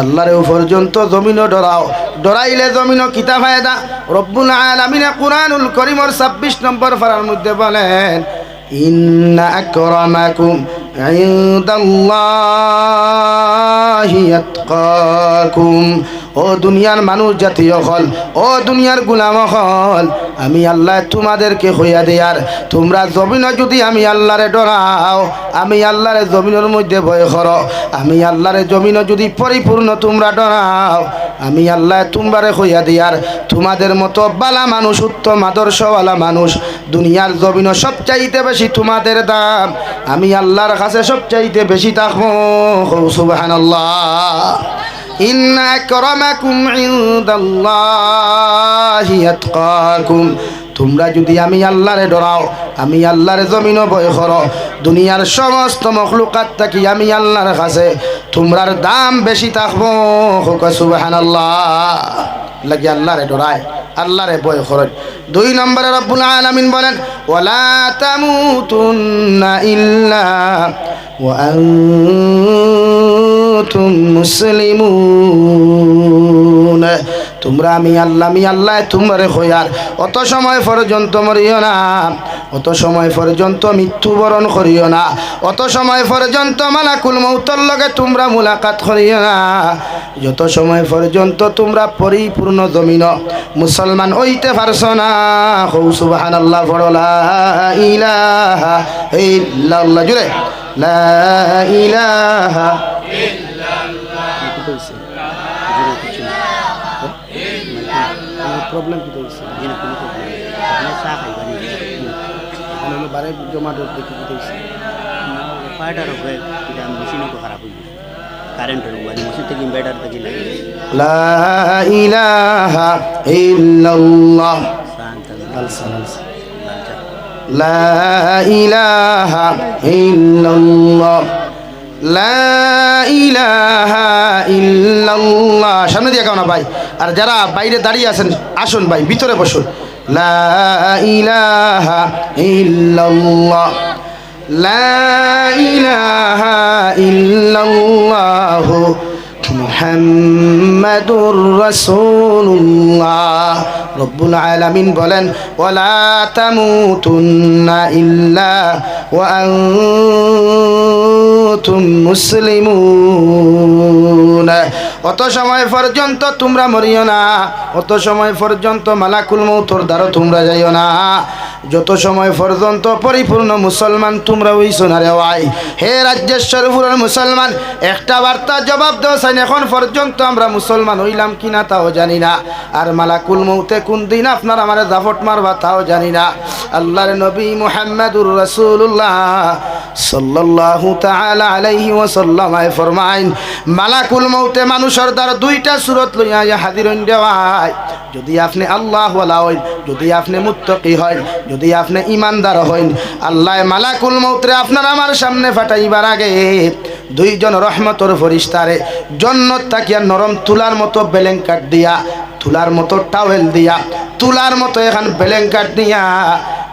আল্লাহরে পর্যন্ত জমিনও ডরাও। ডরাইলে জমিনও কিতা ফায়দা? রব্বুল আলামিনা কুরআনুল করিমর 26 নম্বর ফারার মধ্যে বলেন, ইন্না আকরামাকুম ইনদাল্লাহি আতকাকুম ও দুনিয়ার মানুষ জাতীয় হল, ও দুনিয়ার গুলাম হল, আমি আল্লাহ তোমাদেরকে হইয়া দেয়ার তোমরা জমিন যদি আমি আল্লাহরে ডরাও, আমি আল্লাহরে জমিনের মধ্যে ভয় করো। আমি আল্লাহরে জমিন যদি পরিপূর্ণ তোমরা ডরাও, আমি আল্লাহ তোমারে হইয়া দিয়ার তোমাদের মতো বালা মানুষ, উত্তম আদর্শওয়ালা মানুষ, দুনিয়ার জমিন সবচাইতে বেশি তোমাদের দাম। আমি আল্লাহর কাছে সবচাইতে বেশি থাকব। সুবহানাল্লাহ। তোমরা যদি আমি আল্লাহরে ডরাও, আমি আল্লাহরে জমিনও ভয় করো, দুনিয়ার সমস্ত মখলুকাত থাকি আমি আল্লাহর কাছে, তোমরার দাম বেশি থাকব। সুবহানাল্লাহ। লাগি আল্লাহরে ডরায়, আল্লাহরে ভয় করেন। দুই নম্বরে রব্বুল আলামিন বলেন, ওয়ালা তামুতুন্না ইল্লা ওয়া আনতুম মুসলিমুন। তোমরা আমি আল্লাহ আমি আল্লাহ তোমারে হইয়ার অত সময় পর্যন্ত মরিও না। অত সময় পর্যন্ত মৃত্যুবরণ করিও না। অত সময় পর্যন্ত মালাকুল মৌতর লগে তোমরা মুলাকাত করিও না। যত সময় পর্যন্ত তোমরা পরিপূর্ণ জমিন, মুসলমান হইতে পারছ না। হৌ সুবাহান আল্লাহ ফড়লা ইলাহা ইল্লাল্লাহ জুড়ে লা ইলাহা প্রবলেম কি হয়েছে বারে জমা দেখি কি হয়েছে এটা মেশিনও তো খারাপ হয়ে গেছে কারেন্টের উপর মেশিন থেকে। ইনভার্টার থেকে লাগে লা ইলাহা ইল্লাল্লাহ। সামনে দিয়ে কেমন ভাই। আর যারা বাইরে দাঁড়িয়ে আছেন আসুন ভাই ভিতরে বসুন। লা মুহাম্মাদুর রাসূলুল্লাহ। রব্বুল আলামিন বলেন, ওয়ালা তামুতুন্না ইল্লা ওয়া আনতুম মুসলিমুন। অত সময় পর্যন্ত তোমরা মরিও না, অত সময় পর্যন্ত মালাকুল মৌতর দ্বারা তোমরা যাইও না। যত সময় পর্যন্ত পরিপূর্ণ মুসলমান তোমরা হইছো না রে ভাই? হে রাজ্যেশ্বরপুরের মুসলমান, একটা বার্তা জবাব দেওয়া এখন পর্যন্ত আমরা মুসলমান হইলাম কিনা তাও জানি না। আর মালাকুল মৌতে কোন দিন আপনার আমার জাফট মারবা তাও জানি না। আল্লাহর নবী মুহাম্মাদুর রাসূলুল্লাহ সাল্লাল্লাহু তাআলা আলাইহি ওয়াসাল্লাম ফরমাইন, মালাকুল মৌতে মানুষের দ্বারা দুইটা সুরত লইয়া ইয়া হাজির হইন দেওয়ায় যদি আপনি আল্লাহ হইন, যদি আপনি মুত্তকি হইন, যদি আপনি ইমানদার হইন, আল্লাহ মালাকুল মৌত্রে আপনার আমার সামনে ফাটাইবার আগে দুইজন রহমতর ফরিস্তারে জন্নত তাকিয়া নরম তুলার মতো বেলেঙ্কাট দিয়া, তুলার মতো টাওয়েল দিয়া, তুলার মতো এখন বেলেঙ্কাট দিয়া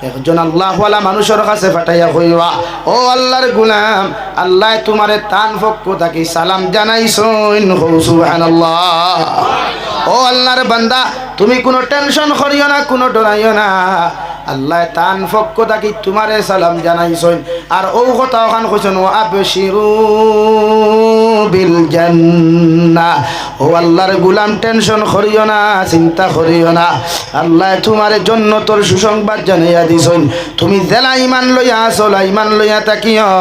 একজন আল্লাহওয়ালা মানুষের কাছে ফাটাইয়া কইবা, ও আল্লাহর গুলাম, আল্লাহ তোমারে তান পক্ষ থাকি সালাম জানাইছইন হৌ সুবহানাল্লাহ। ও আল্লাহর বান্দা, তুমি কোনো টেনশন করিও না, কোনো ডরাইও না। আল্লাহ তান পক্ষ থাকি তোমারে সালাম জানাইছইন আর ও কথা ওখান কইছেন, ও আবশিরু বিল জান্নাহ। ও আল্লাহর গুলাম, টেনশন করিও না, চিন্তা করিও না। আল্লাহ তোমারে জন্য তোর সুসংবাদ জানাইয়া দিছইন তুমি জেলা ইমান লইয়া আসলা ইমান লইয়া তাকিও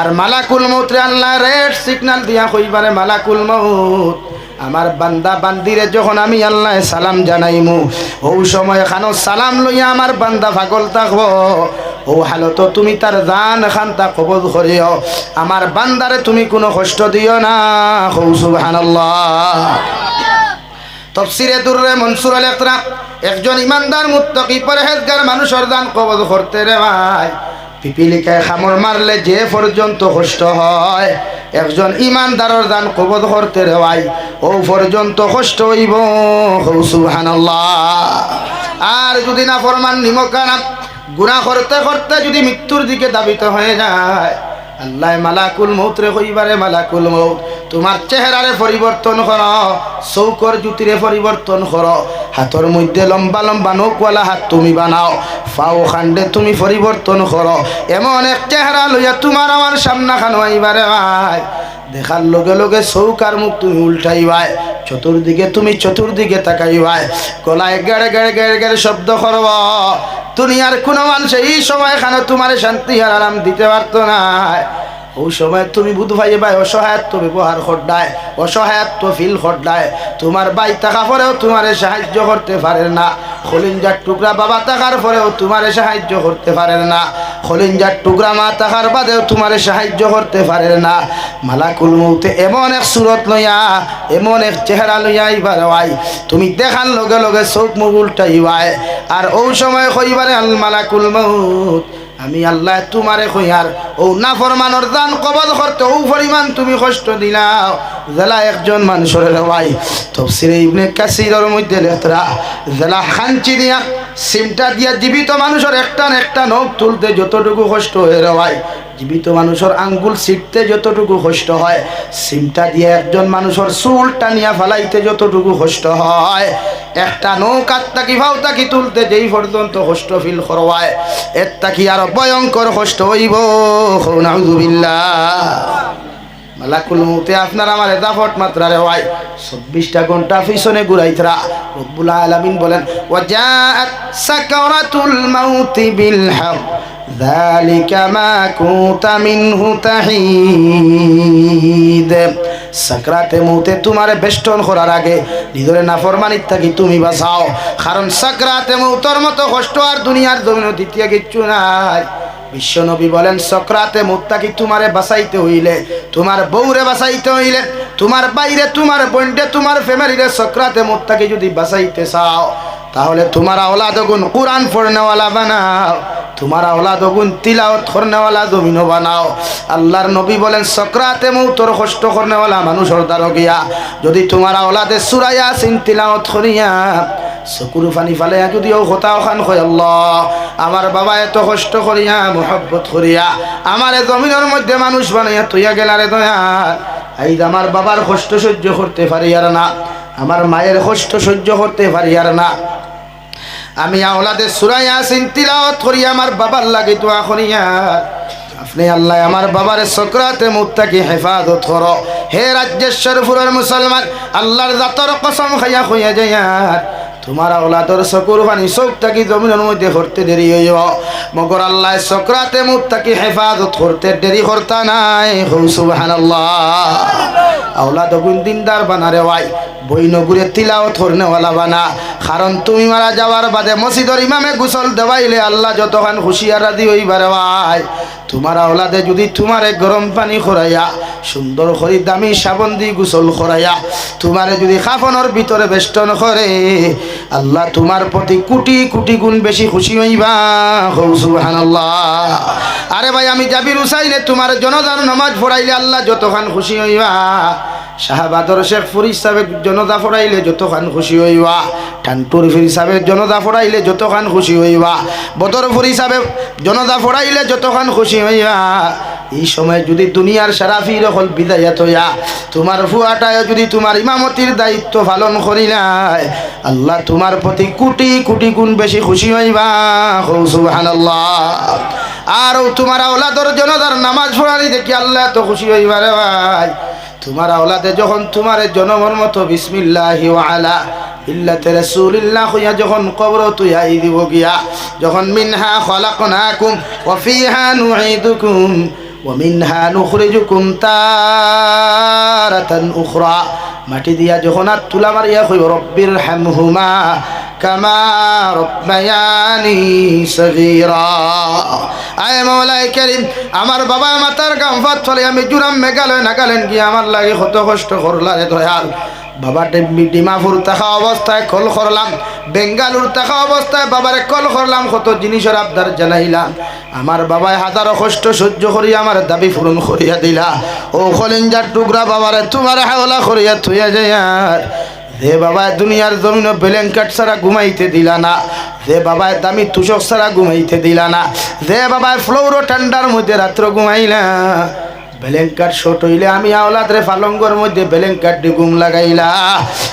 আর মালাকুল মৌত্রে আল্লাহ রেড সিগনাল দিয়া কইবারে, মালাকুল মৌত আমার বান্দা বান্দিরে যখন আমি আল্লাহ সালাম জানাইমু, ও সময় খানো সালাম লইয়া আমার বান্দা পাগল থাকব। ও হালত, তুমি তার জান খান্তা কবজ করিও। আমার বান্দারে তুমি কোনো কষ্ট দিও না। হৌ, সুবহানাল্লাহ। তফসিরে দুর্রে মনসুর আল একজন ইমানদার মুত্তকি পরহেজগার মানুষের দান কবজ করতে রে ভাই। পিপিলিকায় খামর মারলে যে পর্যন্ত কষ্ট হয়, একজন ইমানদারর দান কবদ করতে রেওয়াই ও পর্যন্ত কষ্ট হইব। সুবহানাল্লাহ। আর যদি না ফরমান নিমকানা গুণা করতে করতে যদি মৃত্যুর দিকে দাবিত হয়ে যায় আল্লাহ মালাকুল মৌত রে কইবারে মালাকুল মৌত তোমার চেহারারে পরিবর্তন কর, চৌকর জুতিরে পরিবর্তন কর। হাতর মধ্যে লম্বা লম্বা নৌকওয়ালা হাত তুমি বানাও, ফাও খান্ডে তুমি পরিবর্তন কর। এমন এক চেহারা লইয়া তোমার আমার সামনা খানো আইবারে ভাই। দেখার লগে লগে চৌকার মুখ তুমি উল্টাই উল্টাইবাই চতুর্দিকে তুমি চতুর্দিকে তাকাইবাই গলায় গেড়ে গেড়ে গেড়ে গেড়ে শব্দ করব দুনিয়ার কোনো মানুষ এই সময় খানো তোমার শান্তি আর আরাম দিতে পারতো না। ওই সময় তুমি বুধ ভাই ভাই, অসহায়ত্ব ব্যবহার করডায় অসহায়ত্ব ফিল করডায় তোমার বাই থাকা পরেও তোমারে সাহায্য করতে পারে না। খলিঞ্জার টুকরা বাবা থাকার পরেও তোমারে সাহায্য করতে পারে না। খলিঞ্জার টুকরা মা থাকার বাদেও তোমারে সাহায্য করতে পারে না। মালাকুল মৌতে এমন এক সুরত লইয়া, এমন এক চেহারা লইয়া ইবার ওয়াই তুমি দেখার লগে লগে চোখ মুখ উল্টাইবাই আর ওই সময় কইবারে আল মালাকুল মৌত আমি আল্লাহ তোমারে কইয়ার ও না ফরমানোর দান কবল করতে ও পরিমাণ তুমি কষ্ট দিলাও। জেলা একজন মানুষের ভাই তফসিরে ইবনে কাসিরের মধ্যে লেখরা, জেলা খাঞ্চি দিয়া সিমটা দিয়া জীবিত মানুষের একটা একটা নখ তুলতে যতটুকু কষ্ট হয়ে ভাই জীবিত মানুষের আঙ্গুল ছিটতে যতটুকু কষ্ট হয়, সিমটা দিয়ে একজন মানুষের চুল টানিয়া ফেলাইতে যতটুকু কষ্ট হয়। একটা নৌকার তাকি ভাও তাকি তুলতে যেই পর্যন্ত কষ্ট ফিল করবায় এর তাকি আরও ভয়ঙ্কর কষ্ট হইব? নাউজুবিল্লাহ। তোমার আপনার এটা ফট চব্বিশটা ঘণ্টা পিছনে বলেন বিল তোমারে বেষ্টন করার আগে নিজরে নাফরমানির থাকি তুমি বাসাও কারণ সাকরাতে মৌতর মতো কষ্ট আর দুনিয়ার দমিন দ্বিতীয় কিচ্ছু নাই। বিশ্বনবী বলেন, সক্রাতে মুত্তাকি তোমারে বাঁচাইতে হইলে, তোমার বউরে বাঁচাইতে হইলে, তোমার বাইরে, তোমার বন্ডে তোমার ফ্যামিলিরে সক্রাতে মুত্তাকি যদি বাঁচাইতে চাও, তাহলে তোমার আওলাদ গুণ কোরআন পড়নেওয়ালা বানাও, তোমার আওলাদ গুণ তিলাওত করনেওয়ালা জমিন বানাও। আল্লাহর নবী বলেন, সক্রাতে মৌতর কষ্ট করনেওয়ালা মানুষের দ্বারা গিয়া, যদি তোমার আওলাদে সুরাইয়া সিন তিলাওত করিয়া চকুর ফানি ফালে যদিও হতা খান হয় আমার বাবা এত কষ্ট করিয়া, মোহব্বত করিয়া আমার জমিনের মধ্যে মানুষ বানাইয়া তুইয়া গেলারে দয়া। এই আমার বাবার কষ্ট সহ্য করতে পারি আর না আমার মায়ের কষ্ট সহ্য করতে পারি আর না। আমি আওলাদে সুরাই আসিন তিলাওয়াত করি আমার বাবার লাগে দোয়া করিয়া। আপনি আল্লাহ আমার বাবার সকরাতে মুত্তাকি হেফাজত করো। হে রাজ্যেশ্বর ফুরের মুসলমান, আল্লাহর জাতর কসম খাইয়া খুঁয়া যাইয়ার। তোমার আওলাদর চকুর পানি চোখ থাকি জমিনের মধ্যে করতে দেরি হইব। মগর আল্লাহ সকরাতে মুত্তাকি হেফাজত করতে দেরি করতা নাই। হৌ সুবহানাল্লাহ। আওলাদ দিনদার বানারে ওয়াই। বইনগুরে তিলাও থরনেওয়ালা বানা। কারণ তুমি মারা যাওয়ার বাদে মসজিদর ইমামে গুসল দেওয়াইলে আল্লাহ যতখান হুশিয়ার রাদি হইবারে ভাই তোমার আওলাদে যদি তোমারে গরম পানি খরাইয়া, সুন্দর করি দামি সাবন দি গুসল খরাইয়া, তোমারে যদি খাফনের ভিতরে বেষ্টন করে, আল্লাহ তোমার প্রতি কোটি কোটি গুণ বেশি খুশি হইবা। আরে ভাই, আমি জাবির হুসাইনে তোমার জনদার নমাজ পড়াইলে আল্লাহ যতখান খুশি হইবা। শাহবাদর শেখ ফুর হিসাবে জনতা ফড়াইলে যতখান খুশি হইবা। ঠান্টুর ফির হিসাবে জনতা ফড়াইলে যতখান খুশি হইবা। বদর ফুর হিসাবে জনতা ফড়াইলে যতখান খুশি হইবা এই সময় যদি দুনিয়ার সারা ফির হল বিদায়াত হইয়া, তোমার ফুয়াটায় যদি তোমার ইমামতির দায়িত্ব পালন করি নাই, আল্লাহ তোমার প্রতি কোটি কোটি গুণ বেশি খুশি হইবা। সুবহানাল্লাহ। আর তোমার আওলাদর জনতার নামাজ পড়ানি দেখি আল্লাহ তো খুশি হইবা রে ভাই। তোমার আওলাদে যখন তোমার জনমর মতো বিসমিল্লাহি আলা ইল্লাতে রাসূলিল্লাহ হইয়া যখন কবর তুই দিব গিয়া, যখন মিনহা খলাকনাকুম ওয়া ফিহা নুঈদুকুম ওয়া মিনহা নুখরিজুকুম তারাতান উখরা। মাটি দিয়া যখন আর তুলা মারিয়া কইব রব্বির হামহুমা কামা রব্বায়ানি সগীরা। আয় মৌলাই করিম, আমার বাবা মাতার গামফাত ফলে আমি জুরাম মেঘালয় নাগালেন গিয়ে আমার লাগে কত কষ্ট করলা রে দয়াল। বাবা ডিমাপুর থাকা অবস্থায় কল করলাম বেঙ্গালুর থাকা অবস্থায় বাবারে কল করলাম কত জিনিসের আবদার জানাইলাম। আমার বাবায় হাজারো কষ্ট সহ্য করিয়া আমার দাবি পূরণ করিয়া দিলা। ও খলিঞ্জার টুকরা বাবারে, তোমার হাওলা করিয়া থইয়া যায় যে বাবায় দুনিয়ার জমিন বেলেঙ্কাট ছাড়া ঘুমাইতে দিলা না। যে বাবায় দামি তুষক ছাড়া ঘুমাইতে দিলা না। যে বাবায় ফ্লোর ঠান্ডার মধ্যে রাত্র ঘুমাইলা। বেলেঙ্কার শোট হইলে আমি আওলাদরে ফালঙ্গর মধ্যে বেলেঙ্কার ডিগুম লাগাইলা।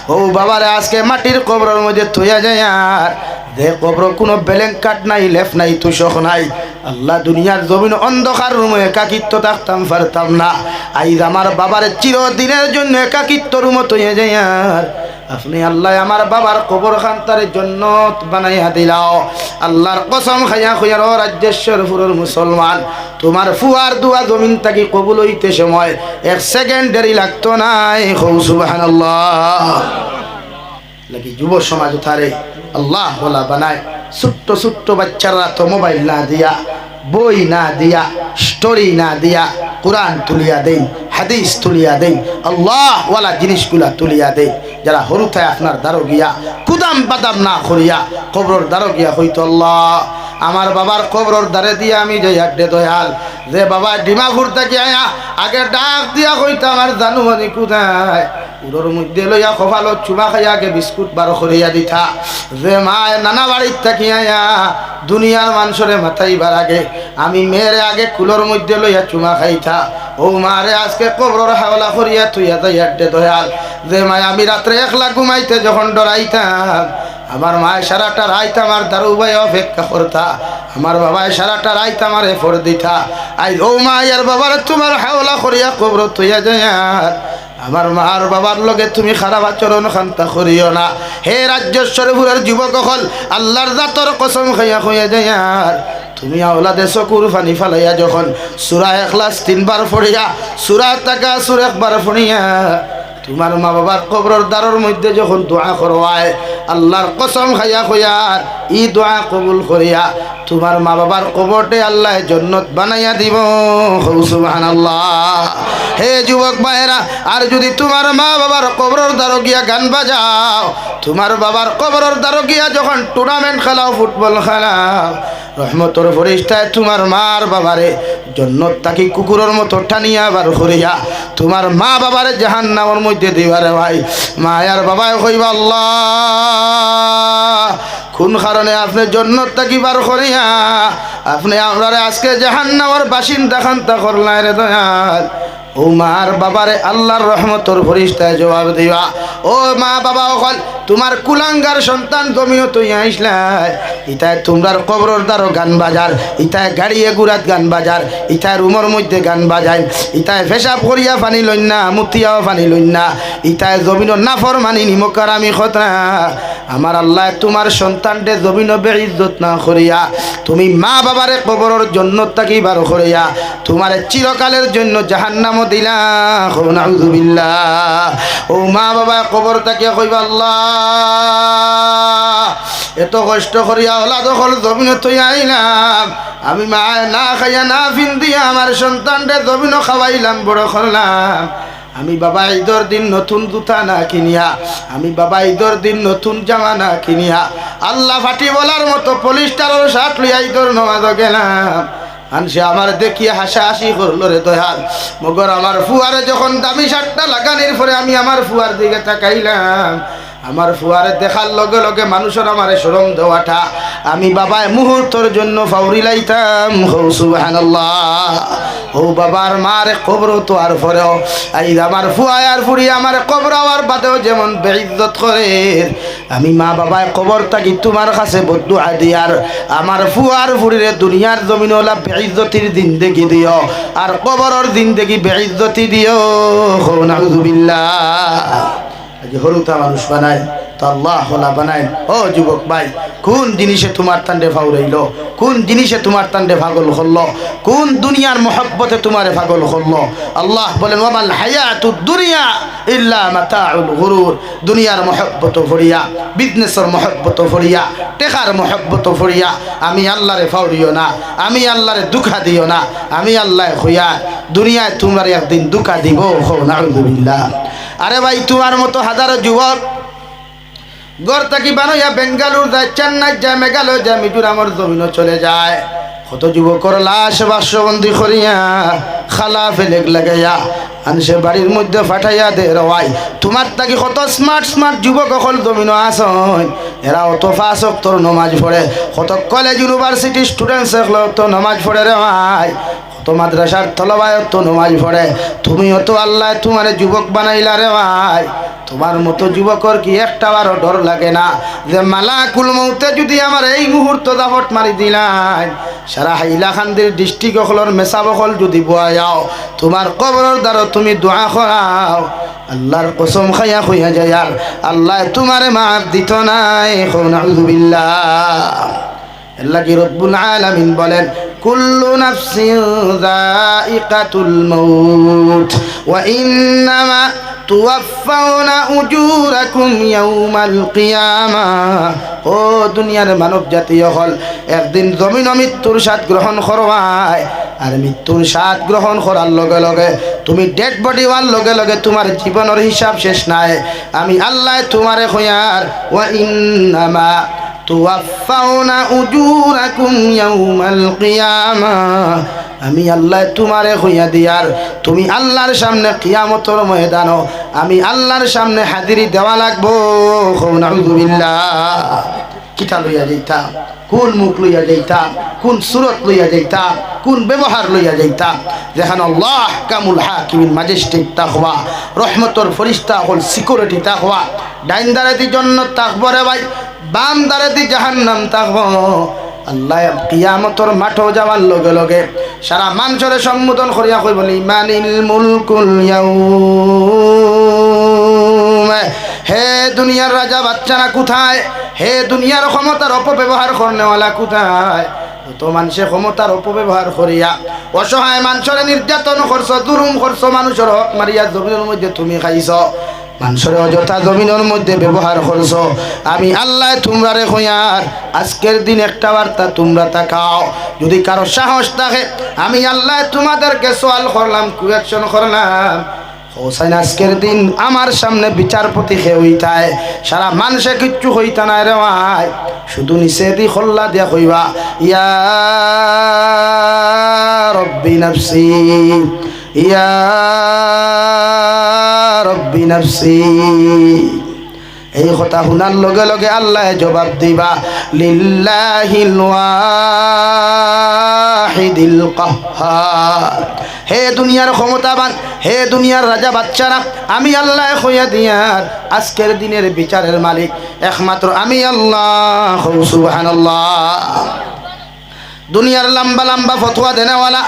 ও বাবারে, আজকে মাটির কবরের মধ্যে থইয়া যায় আর। দে কবর, কোনো বেলেঙ্কাট নাই লেফ নাই, তুষক নাই। আল্লাহ দুনিয়ার জমিন অন্ধকার রুমে একাকিত্ব থাকতাম পারতাম না। আইজ আমার বাবার চিরদিনের জন্য একাকিত্ব রুমে তৈয়া যায় আর। আপনি আল্লাহ আমার বাবার কবর খান্তার জন্য বানাইয়া দিলাও। আল্লাহর কসম খাইয়া খুঁয়ার রাজ্যেশ্বরপুরের মুসলমান। তোমার ফুয়ার দুয়া জমিন তাকে কবুল হইতে সময়। এক সেকেন্ড দেরি লাগতো নাই। হৌ সুবাহান লাগি যুব সমাজ তারে আল্লাহ বলা বানায়, ছোট্ট ছোট্ট বাচ্চারা তো মোবাইল না দিয়া, বই না দিয়া স্টোরি না দিয়া, কোরআন তুলিয়া দেই, হাদিস তুলিয়া দেই, আল্লাহ ওয়ালা জিনিসগুলা তুলিয়া দেই। যারা হরুথায় আপনার দ্বারো গিয়া কুদাম বাদাম না করিয়া কবরর দ্বারো গিয়া হইত আমার বাবার কবরর দ্বারে দিয়ে আমি যাই হাড্ডে দয়াল যে বাবা ডিমাপুর থেকে আয়া, আগে ডাক দিয়া কইতা আমার জানু মানে কোথায়? উড়োর মধ্যে লইয়া কপালো চুমা খাইয়া আগে বিস্কুট বার করিয়া দিতা। যে মায় নানা বাড়ির থাকি আয়া, দুনিয়ার মানুষরে মাথাইবার আগে, আমি মেয়েরে আগে কুলোর মধ্যে লইয়া চুমা খাইতা। ও মারে আজকে কবরর হাওলা করিয়া তুইয়া তাই আড্ডে দয়াল। যে মায়, আমি রাত্রে একলা ঘুমাইতে যখন ডরাইতাম, আমার মায় সারাটা রাইত আমার দারু ভাই অপেক্ষা করতা। আমার বাবায় সারাটা রাইত আমার এফর দিতা। আই ও মায়ের বাবার তোমার হাওলা করিয়া কবর তুইয়া যায় আর আমার মার বাবার লগে তুমি খারাপ আচরণ খান্তা করিও না। হে রাজ্যশ্বরপুরের যুবক হল আল্লাহর জাতর কসম খাইয়া খাইয়া যায় আর তুমি আওলাদে চকুর ফানি ফালাইয়া যখন সুরা এখলাস তিনবার ফড়িয়া সুরা টাকা সুর একবার ফড়িয়া তোমার মা বাবার কবরের দ্বারের মধ্যে যখন দোয়া করওয়ায় আল্লাহর কসম খাইয়া খইয়ার ই দোয়া কবুল করিয়া তোমার মা বাবার কবরটে আল্লাহ জন্নত বানাইয়া দিব। সুবাহান আল্লাহ হে যুবক ভাইয়েরা, আর যদি তোমার মা বাবার কবরের দ্বারো গিয়া গান বাজাও, তোমার বাবার কবরের দ্বারো গিয়া যখন টুর্নামেন্ট খেলাও, ফুটবল খেলাও, রহমতর ফরিস্তায় তোমার মার বাবারে জন্নত তাকি কুকুরের মতো টানিয়া বার করিয়া তোমার মা বাবারে জাহান নামের মধ্যে দিবারে ভাই, মায়ার বাবায় কইবা আল্লাহ। কোন কারণে আপনি জন্য তাকি বার করিয়া? আপনি আমরা আজকে জাহান নামের বাসিন্দা খান্তা করলাই রে দয়াল। ও মার বাবারে আল্লাহর রহমতর ফরিস্তায় জবাব দিবা। ও মা বাবা অকল তোমার কুলাঙ্গার সন্তান জমিও তুই আইসলাই ইতায় তোমরার কবরর দ্বারও গান বাজার, ইতায় গাড়িয়ে গুড়াত গান বাজার, ইতায় রুমর মধ্যে গান বাজায়, ইতায় ফেসাব করিয়া পানি লইন না, মুতিয়াও পানি লইন না, ইতায় জমিন নাফর মানি নিমকার আমি খতরা আমার আল্লাহ তোমার সন্তানটে জমিন বেইজ্জত না করিয়া, তুমি মা বাবারে কবরের জন্য তাকি বার করিয়া, তোমার চিরকালের জন্য জাহান জাহান্নামও দিলা। ও মা বাবা, কবর তাকিয়া কইবা, আল্লাহ এত কষ্ট করিয়া ওলা দখল জমিন আইলাম। আমি মা না খাইয়া না ফিন দিয়া আমার সন্তানটা জমিন খাওয়াইলাম, বড় করলাম। আমি বাবা ঈদর দিন নতুন জুতা না কিনিয়া, আমি বাবা ঈদর দিন নতুন জামা না কিনিয়া, আল্লাহ ফাটি বলার মতো পলিস্টারের শার্ট লইয়া ঈদর নমাজ গেলাম। আনসে আমার দেখিয়ে হাসা হাসি করল রে দয়াল। মগর আমার ফুয়ারে যখন দামি শার্টটা লাগানির পরে আমি আমার ফুয়ার দিকে তাকাইলাম। আমার ফুয়ারে দেখার লগে লগে মানুষের আমারে সরম দেওয়াটা, আমি বাবায় মুহূর্তর জন্য ফাউরি লাইতাম। হৌ, সুবহানাল্লাহ। ও বাবার মারে কবর তো আর পরেও এই আমার ফুয়ায় আর ফুড়ি আমার কবর আর বাদেও যেমন বেইজ্জত করে। আমি মা বাবায় কবর থাকি তোমার কাছে বদ্ধ দিয়ার। আমার ফুয়ার ফুড়িরে দুনিয়ার জমিন ওলা বেইজ্জতির দিন দেখি দিও। আর কবরের দিন দেখি বেইজ্জতি দিও। হো আজ হরুতা মানুষ বানায়, তো আল্লাহ হলা বানায়। ও যুবক ভাই, কোন জিনিসে তোমার তান্ডে ফাউরাইল কোন জিনিসে তোমার তান্ডে পাগল করল কোন দুনিয়ার মহব্বতে তোমারে পাগল করল আল্লাহ বলেন ওমাল হায়াতু দুনিয়া ইল্লা মাতাউল গুরুর। দুনিয়ার মহব্বত ফরিয়া বিজনেসের মহব্বত ফরিয়া টেকার মহব্বত ফরিয়া আমি আল্লাহরে ফাউরিও না, আমি আল্লাহরে দুঃখা দিও না, আমি আল্লাহ হইয়া দুনিয়ায় তোমার একদিন দুকা দিব নাউজুবিল্লাহ। আরে ভাই, তোমার মতো হাজারো যুবক গড় থাকি বানাইয়া বেঙ্গালুর যায়, চেন্নাই যায়, মেঘালয় যায় মিজোরামর জমিনও চলে যায়। কত যুবকর লাশ বাসবন্দি করিয়া খালা ফেলেক লাগাইয়া আনসে বাড়ির মধ্যে ফাটাইয়া দে রওয়াই তোমার তাকি কত স্মার্ট স্মার্ট যুবক অকল জমিন আসন এরা অত ফাঁসক তোর নমাজ পড়ে। কত কলেজ ইউনিভার্সিটি স্টুডেন্টস এগুলো তো নমাজ পড়ে রে ভাই। তো মাদ্রাসার তলবায় তো নমাজ পড়ে। তুমিও তো আল্লাহ তোমার যুবক বানাইলা রে ভাই। তোমার মতো যুবকর কি একটা বারও ডর লাগে না? যে মালাকুল মৌতে যদি আমার এই মুহূর্ত দাপট মারি দিলাই, সারা হাইলাকান্দির ডিস্ট্রিক্ট হলর মেসা বকল যদি বোয়া যাও তোমার কবরের দ্বারা তুমি দোয়া করাও, আল্লাহর কসম খাইয়া হইয়া যায় আর আল্লাহ তোমারে মাফ দিত নাই। এখন আলহামদুলিল্লাহ আল্লাহ কি রব্বুল আলামিন বলেন কুল্লু নাফসিন যায়িকাতুল মাউত, ওয়া ইন্নামা তুওয়াফাউনা উজুরাকুম ইয়াউমাল কিয়ামা। ও দুনিয়ার মানব জাতীয় হল, একদিন জমিন মৃত্যুর স্বাদ গ্রহণ করবাই আর মৃত্যুর স্বাদ গ্রহণ করার লগে লগে তুমি ডেড বডি হওয়ার লগে লগে তোমার জীবনের হিসাব শেষ নাই। আমি আল্লাহ তোমারে হইয়ার ওয়া ইন্নামা তুয়াফাউনা উজুরাকুম ইয়াউমাল কিয়ামা। আমি আল্লাহ তোমারে হইয়া দিয়ার, তুমি আল্লাহর সামনে কিয়ামতর ময়দান, আমি আল্লাহর সামনে হাজিরি দেওয়া লাগবো। কিতা লইয়া যাইতা? কোন মুখ লইয়া যাইতা? কোন সুরত লইয়া যাইতা? কোন ব্যবহার লইয়া যাইতা? যেখানে আল্লাহ কামুল হাকিমিন ম্যাজেস্টিক তাকওয়া, রহমতর ফরিস্তা হল সিকিউরিটি তাকওয়া ডাইন দারাতি জন্য তাকবরে ভাই। বাম দারাতি জাহান্নাম তাকব। আল্লাহ কিয়ামতর মাঠও যাওয়ার লগে লগে সারা মানুষরে সম্বোধন করিয়া কই বলি মানিল মুলকুল হে দুনিয়ার রাজা, বাচ্চারা কোথায়? হে দুনিয়ার ক্ষমতার অপব্যবহার করনেওয়ালা কোথায়? তো মানুষে ক্ষমতার অপব্যবহার করিয়া অসহায় মানুষের নির্যাতন করছ দুরুম করছ, মানুষের হক মারিয়া জমিনের মধ্যে তুমি খাইছ। মানুষের অযথা জমিনের মধ্যে ব্যবহার করছ। আমি আল্লাহ তোমরা তোমরারে হইয়ার আজকের দিন একটা বার্তা, তোমরা তাকাও। যদি কারও সাহস থাকে, আমি আল্লাহ তোমাদেরকে সোয়াল করলাম কুয়েকশন করলাম। হোসাইন আজকের দিন আমার সামনে বিচারপতি খেয়ে হইতায় সারা মানুষে কিচ্ছু হইতা নাই রে ভাই। শুধু নিচে দি খোল্লা দিয়া কইবা, ইয়া রব্বি নফসি। ইয়া রব্বি নফসি। এই কথা শুনার লগে লগে আল্লাহ জবাব দিবা, লিল্লাহিল ওয়াহিদিল কাহ্হার হে দুনিয়ার ক্ষমতাবান, হে দুনিয়ার রাজা বাচ্চারা, আমি আল্লাহ হইয়া দিয়ার আজকের দিনের বিচারের মালিক, একমাত্র আমি আল্লাহ সুবহানাল্লাহ। দুনিয়ার লম্বা লম্বা ফতোয়া দেনেওয়ালা,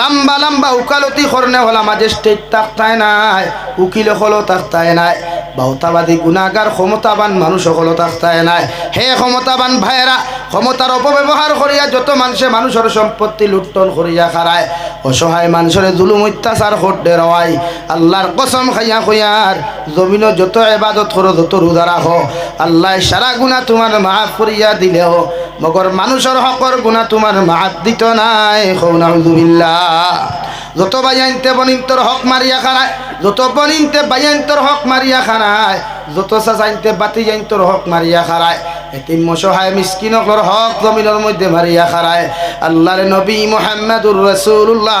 লম্বা লম্বা উকালতি করনেওয়ালা ম্যাজিস্ট্রেট তাকতায় নাই, উকিল হলো তাকতায় নাই, বাউতাবাদী গুণাগার ক্ষমতাবান মানুষ হলো তাকতায় নাই। হে ক্ষমতাবান ভাইয়েরা, ক্ষমতার অপব্যবহার করিয়া যত মানুষে মানুষের সম্পত্তি লুটন করিয়া খারায়, অসহায় মানুষের জুলুম, অত্যাচার করতে রওয়াই আল্লাহর কসম খাইয়া খুইয়ার জমিনও যত এবাদত করো, যত রোজা রাখো। আল্লাহ, সারা গুণা তোমার মাফ করিয়া দিলেও, মগর মানুষের হকর গুণা তোমার মাফ দিত নাই খৌনাউজুবিল্লাহ যত বাজাইনতে বনিন্তর হক মারিয়া খানায়, যত বনিনতে বাইয়াইন্তর হক মারিয়া খানায়, যত চাচাইনতে বাতি যাইন্তর হক মারিয়া খারায় এতিম মসহায় মিসকিনকর হক জমিনের মধ্যে মারিয়া খারায় আল্লাহর নবী মোহাম্মদুর রাসূলুল্লাহ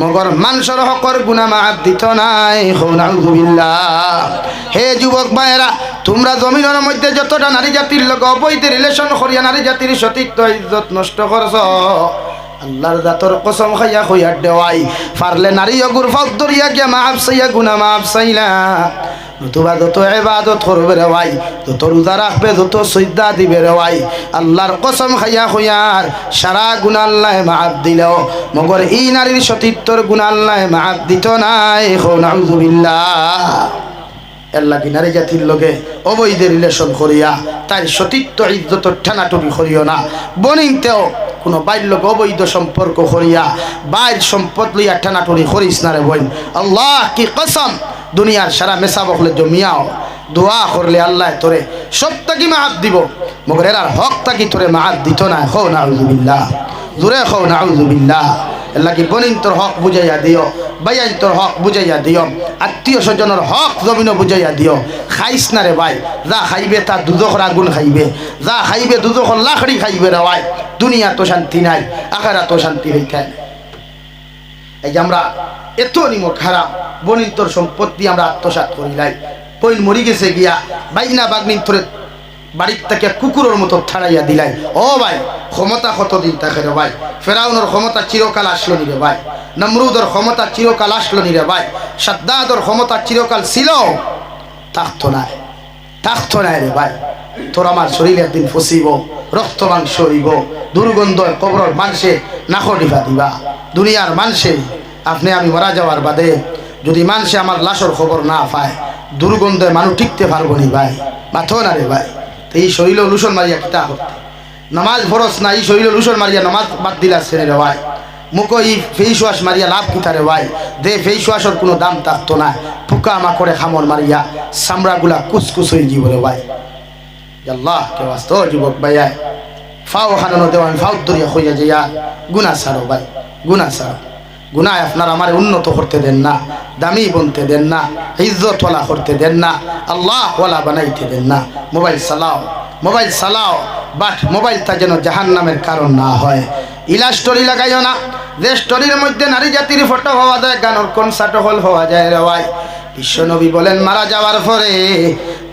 মগর মানুষের হকর গুণা মাফ দিত নাই হৌনাউজুবিল্লাহ হে যুবক ভাইয়েরা তোমরা জমিনের মধ্যে যতটা নারী জাতির লোক, অবৈধ রিলেশন করিয়া নারী জাতির সতীত্ব, ইজ্জত নষ্ট করছ। আল্লাহর দাতর কসম খাইয়া খুইয়ার দেওয়াই। পারলে নারী অগুর ফল দরিয়া গিয়া মাফ সাইয়া গুনা মাফ সাইলা নতুবা যত এবাদত করবে রে ভাই, যত রোজা রাখবে, যত সৈদা দিবে রে ভাই, আল্লাহর কসম খাইয়া খুইয়ার সারা গুণা আল্লাহ মাফ দিলেও, মগর এই নারীর সতীত্বর গুণা আল্লাহ মাফ দিত নাই হো নাউজুবিল্লাহ। আল্লাহ কি নারী জাতির লগে অবৈধ রিলেশন করিয়া, তার সতীত্ব, ইজ্জত ঠানাটুরি করিও না। বনিনতেও কোনো বাইর লোক অবৈধ সম্পর্ক করিয়া, বাইর সম্পদ লইয়া ঠানাটুরি করিস না রে বইন আল্লাহ কি কসম দুনিয়ার সারা মেসা বকলে জমিয়াও। দোয়া করলে আল্লাহ তোরে সব তাকি মাহাত দিব। মগর এরার হক তাকি তোরে মাহাত দিত না। হো না জুরে হো না এলাকি বনিন তোর হক বুঝাইয়া দিও। বাইয়াইন তোর হক বুঝাইয়া দিও। আত্মীয় স্বজনের হক জমিন বুঝাইয়া দিও। খাইস না রে ভাই। যা খাইবে তা দুদখর আগুন খাইবে। যা খাইবে দুদখর লাখড়ি খাইবে রে ভাই। দুনিয়া তো শান্তি নাই আখারা তো শান্তি হইতে এই যে আমরা এত নিমক খারাপ বনিন তোর সম্পত্তি আমরা আত্মসাৎ করিলাই পইন মরি গেছে গিয়া বাইনা বাগনিন তোরে বাড়ির থেকে কুকুরের মতো ছাড়াইয়া দিলাই। ও ভাই, ক্ষমতা কতদিন থাকে রে ভাই? ফেরাউনের ক্ষমতা চিরকাল আসলো নি রে ভাই। নমরুদর ক্ষমতা চিরকাল আসলো নি রে ভাই। সাদ্দাদর ক্ষমতা চিরকাল ছিল, থাকতো নাই। থাকতো নাই রে ভাই। তোর আমার শরীরে একদিন ফসিব রক্ত মাংস হইব দুর্গন্ধ কবর মাংসে নাখর দিবা দিবা। দুনিয়ার মানসে আপনি আমি মারা যাওয়ার বাদে যদি মানুষে আমার লাশর খবর না পায় দুর্গন্ধে মানুষ টিকতে পারব নি ভাই। মাথো না রে ভাই। তো এই শরীর লুসন মারিয়া কিতা করতে? নামাজ ফরস না, এই শরীর লুসন মারিয়া নামাজ বাদ দিলা সেনে রে ভাই। মুখ ই ফেস ওয়াশ মারিয়া লাভ কিতা রে ভাই? দে ফেস ওয়াশর কোনো দাম থাকতো না। পোকা মাকড়ে খামর মারিয়া, চামড়াগুলা কুচকুচ হয়ে যাব রে ভাই। আল্লাহ কে বাস্ত যুবক ভাইয়া ফাও খানানো দেওয়ান ফাও দরিয়া হইয়া যাইয়া গুনা সারো ভাই গুনা সারো গুনায় আপনার আমার উন্নত করতে দেন না দামি বনতে দেন না ইজ্জত ওয়ালা করতে দেন না আল্লাহ ওয়ালা বানাইতে দেন না মোবাইল চালাও মোবাইল চালাও বাট মোবাইলটা যেন জাহান নামের কারণ না হয় ইলা স্টোরি লাগাইও না যে স্টোরির মধ্যে নারী জাতির ফটো হওয়া যায় গানের কনসার্ট হল হওয়া যায় রে ভাই বিশ্বনবী বলেন, মারা যাওয়ার পরে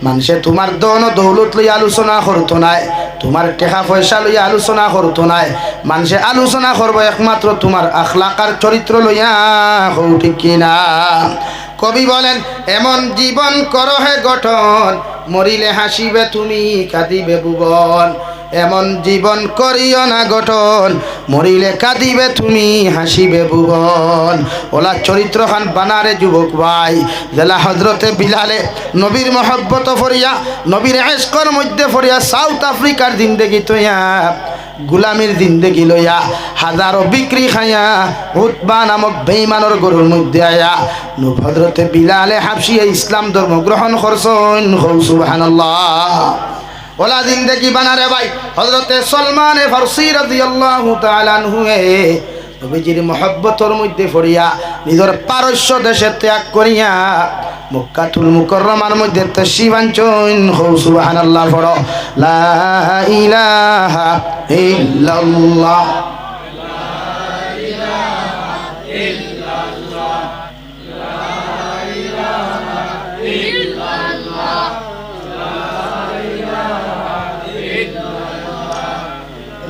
মানুষে তোমার দন দৌলত লই আলোচনা করতো নাই, তোমার টেকা পয়সা লইয়া আলোচনা করতো নাই, মানুষে আলোচনা করব একমাত্র তোমার আখলাকার চরিত্র লইয়া হৌ ঠিক কিনা? কবি বলেন, এমন জীবন করো হে গঠন, মরিলে হাসিবে তুমি, কাঁদিবে ভুবন। এমন জীবন করিও না গঠন। মরিলে কাঁদিবে তুমি, হাসিবে ভুবন। ওলা চরিত্র খান বানারে যুবক ভাই। জেলা হজরতে বিলালে নবীর মহব্বত ফরিয়া, নবীর এসকর মধ্যে ফরিয়া, সাউথ আফ্রিকার জিন্দেগি তৈয়া, গুলামির জিন্দেগি লইয়া, হাজারো বিক্রি খাইয়া উৎবা নামক বেইমানর গরুর মধ্যে আয়া। নভদ্রতে বিলালে হাফসিয়া ইসলাম ধর্ম গ্রহণ করছেন। সুবহানাল্লাহ। ওলা জিন্দেগি বানারে ভাই। হজরতে সলমানে ফারসি রাদিয়াল্লাহু তাআলা আনহু নবীজির মহব্বতর মধ্যে পড়িয়া নিজের পারস্য দেশে ত্যাগ করিয়া মক্কাতুল মুকরমার মধ্যে তশিবাঞ্চন হৌ সুবহানাল্লাহ, পড়ো। লা ইলাহা ইল্লাল্লাহ।